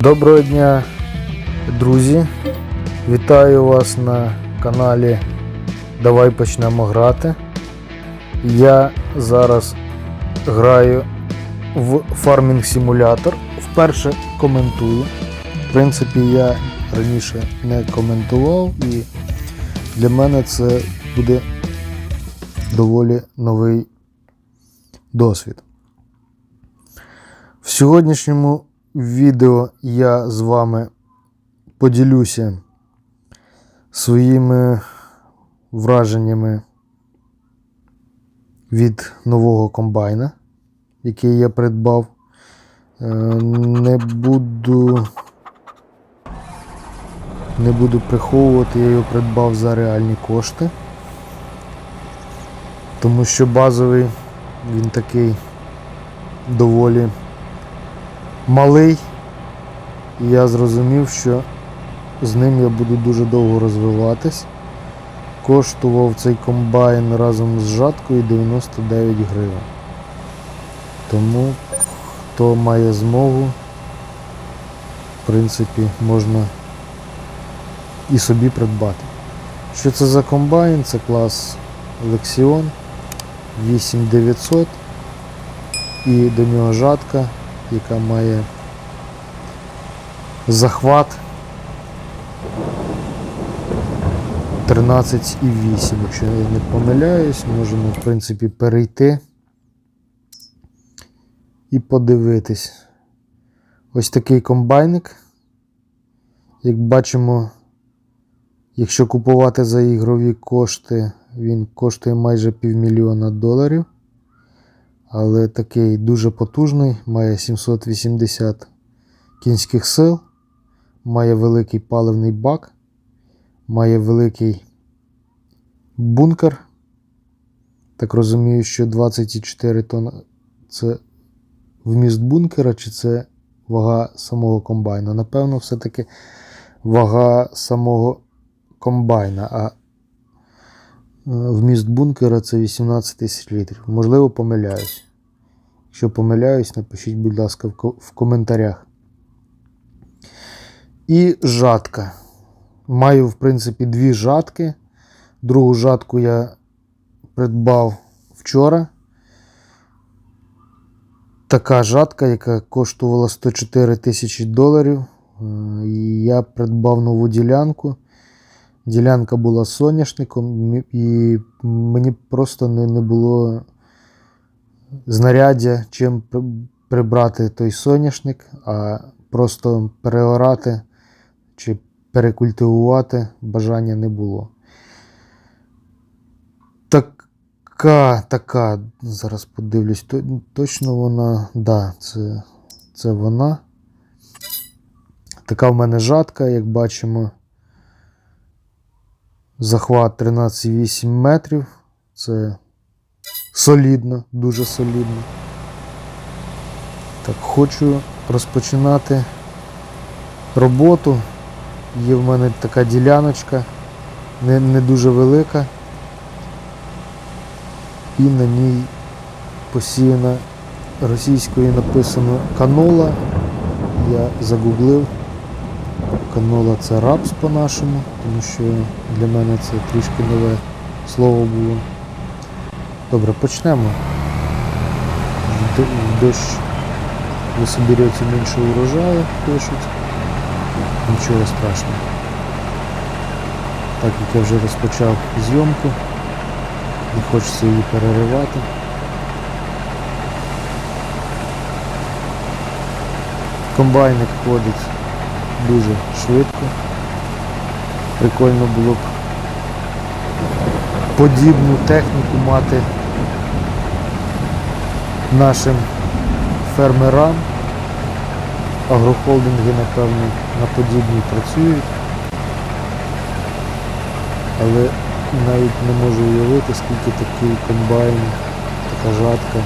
Доброго дня, друзі! Вітаю вас на каналі Давай почнемо грати. Я зараз граю в фармінг симулятор. Вперше коментую. В принципі, я раніше не коментував і для мене це буде доволі новий досвід. В сьогоднішньому відео я з вами поділюся своїми враженнями від нового комбайна, який я придбав. Е, Не буду, не буду приховувати, я його придбав за реальні кошти. Тому що базовий він такий доволі малий. І я зрозумів, що з ним я буду дуже довго розвиватись. Коштував цей комбайн разом з жаткою 99 гривень. Тому хто має змогу, в принципі, можна і собі придбати. Що це за комбайн? Це клас Lexion 8900 і до нього жатка, яка має захват 13,8. Якщо я не помиляюсь, можемо в принципі перейти і подивитись. Ось такий комбайник. Як бачимо, якщо купувати за ігрові кошти, він коштує майже півмільйона доларів. Але такий дуже потужний, має 780 кінських сил, має великий паливний бак, має великий бункер. Так розумію, що 24 тонн це вміст бункера, чи це вага самого комбайна. Напевно, все-таки вага самого комбайна, а е, вміст бункера це 18 тисяч літрів. Можливо, помиляюсь. Якщо помиляюсь, напишіть, будь ласка, в коментарях. І жатка. Маю, в принципі, дві жатки. Другу жатку я придбав вчора. Така жатка, яка коштувала 104 тисячі доларів. Е, І я придбав нову ділянку. Ділянка була соняшником, і мені просто не, не було знаряддя, чим прибрати той соняшник, а просто переорати чи перекультивувати бажання не було. Така, така, зараз подивлюсь, то- точно вона, да, це, це вона. Така в мене жатка, як бачимо. Захват 13,8 метрів. Це солідно, дуже солідно. Так, хочу розпочинати роботу. Є в мене така діляночка, не, не дуже велика. І на ній посіяна російською написано канола. Я загуглив. Канола це рапс по-нашому, тому що для мене це трішки нове слово було. Добре, почнемо. Дощ ви соберете менше урожаю, пишуть. Нічого страшного. Так як я вже розпочав зйомку, не хочеться її переривати. Комбайник ходить дуже швидко. Прикольно було б подібну техніку мати нашим фермерам. Агрохолдинги, напевно, на подібній працюють. Але навіть не можу уявити, скільки такий комбайн, така жатка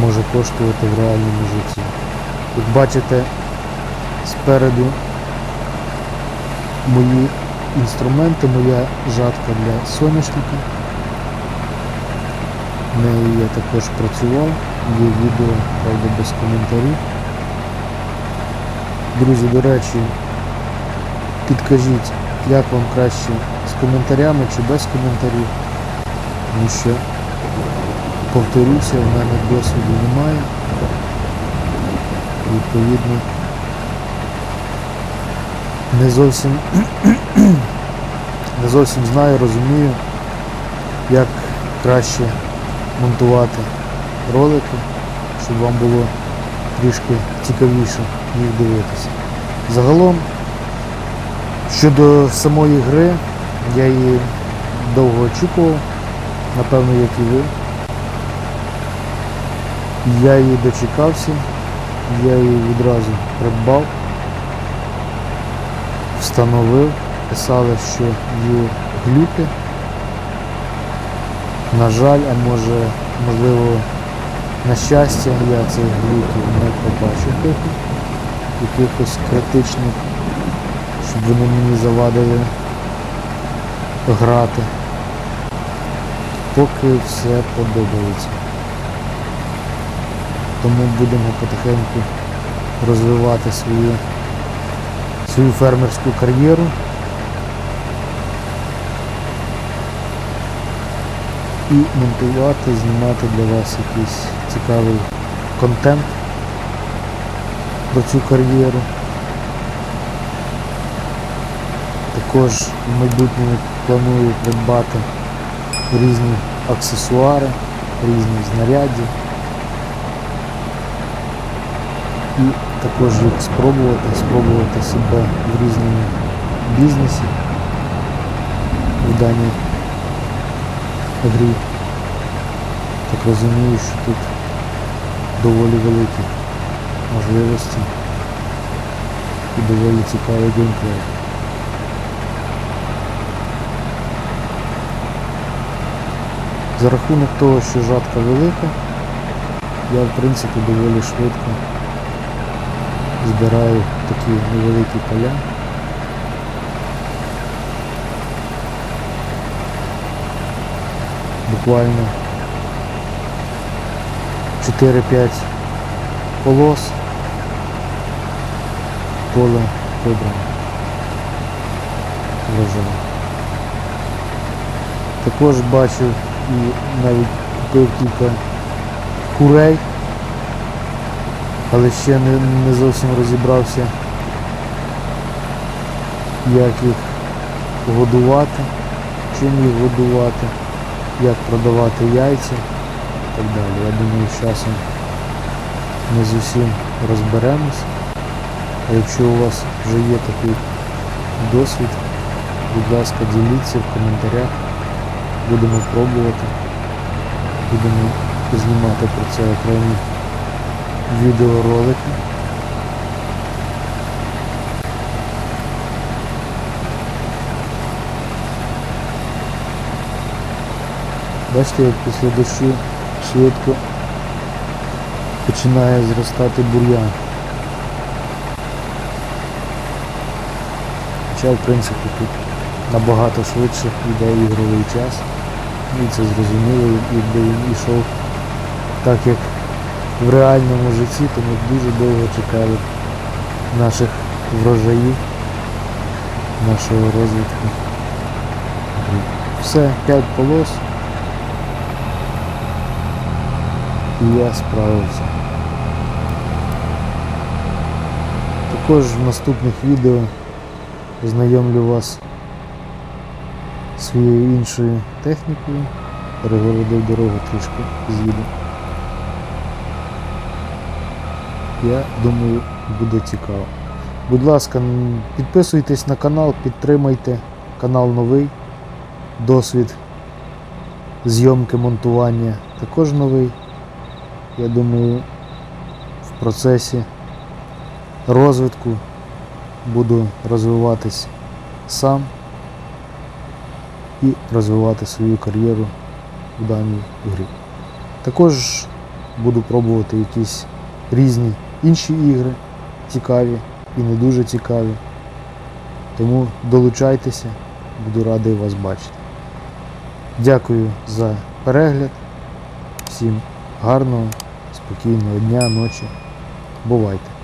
може коштувати в реальному житті. Як бачите, спереду мої інструменти, моя жатка для соняшника. Нею я також працював, є відео, правда, без коментарів. Друзі, до речі, підкажіть, як вам краще з коментарями чи без коментарів. Тому що, повторюся, в мене досвіду немає. Відповідно, не зовсім не зовсім знаю, розумію, як краще монтувати ролики, щоб вам було трішки цікавіше їх дивитися. Загалом, щодо самої гри, я її довго очікував, напевно, як і ви. Я її дочекався, я її відразу придбав, встановив, писали, що є глюки. На жаль, а може, можливо, на щастя, я цих глюків не побачив. Якихось критичних, щоб вони мені завадили грати. Поки все подобається. Тому будемо потихеньку розвивати свою, свою фермерську кар'єру. І монтувати, знімати для вас якийсь цікавий контент про цю кар'єру. Також в майбутньому планую придбати різні аксесуари, різні знаряддя. І також їх спробувати, спробувати себе в різному бізнесі в даній грі. Так розумію, що тут доволі великі можливості і доволі цікавий геймплей. За рахунок того, що жатка велика, я в принципі доволі швидко збираю такі невеликі поля. Буквально 4-5 полос поле вибрано. Вважаю. Також бачив і навіть кілька курей, але ще не, не зовсім розібрався, як їх годувати, чим їх годувати, як продавати яйця і так далі. Я думаю, з часом ми з усім розберемось. А якщо у вас вже є такий досвід, будь ласка, діліться в коментарях. Будемо пробувати. Будемо знімати про це окремі відеоролики. Бачите, як після дощу швидко починає зростати бур'ян. Хоча в принципі тут набагато швидше йде ігровий час. І це зрозуміло, якби він йшов так як в реальному житті, то ми б дуже довго чекали наших врожаїв, нашого розвитку. Все, 5 полос. І я справився. Також в наступних відео знайомлю вас своєю іншою технікою. Перегородив дорогу трішки з'їду. Я думаю, буде цікаво. Будь ласка, підписуйтесь на канал, підтримайте канал новий. Досвід зйомки монтування також новий. Я думаю, в процесі розвитку буду розвиватись сам і розвивати свою кар'єру в даній грі. Також буду пробувати якісь різні інші ігри, цікаві і не дуже цікаві. Тому долучайтеся, буду радий вас бачити. Дякую за перегляд. Всім гарного, спокійного дня, ночі. Бувайте!